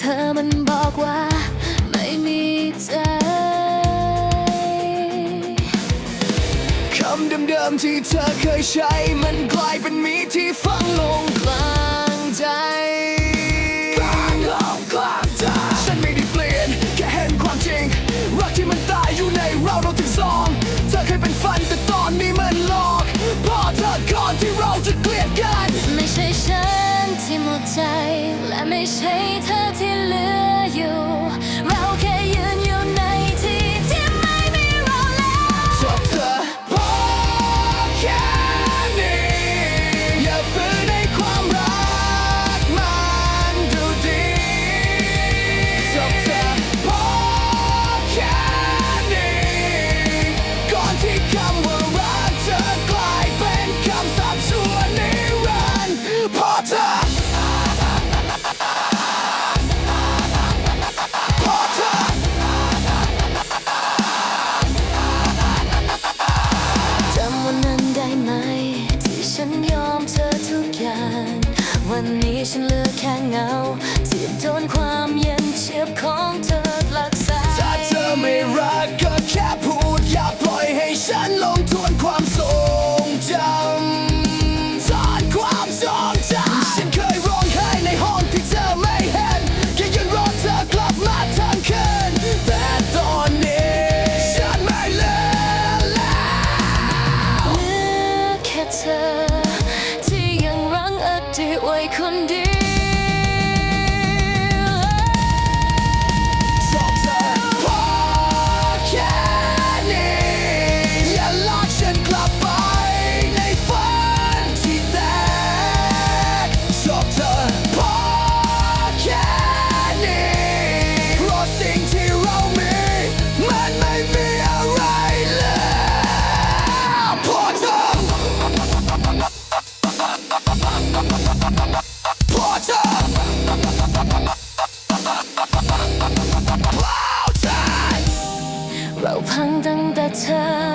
เธอมันบอกว่าไม่มีใจำเดิมๆที่เธอเคยใช้ มันกลายเป็นมีที่ฝังลงกลางใจกลางลงกลางใจฉันไม่ได้เปลี่ยน แค่เห็นความจริง รักที่มันตายอยู่ในเราเราทั้งสองเธอเคยเป็นฝันแต่ตอนนี้มันหลอกพอเธอก่อนที่เราจะเกลียดกัน ไม่ใช่ฉันที่หมดใจ และไม่ใช่เธอที่เหลืออยู่ ฉันเลือกแค่เงาเสียบโดนความเย็นเฉียบของเธอหลักสายถ้าเธอไม่รักก็แค่พูดอย่าปล่อยให้ฉันลงทวนความโศก 攀登的车。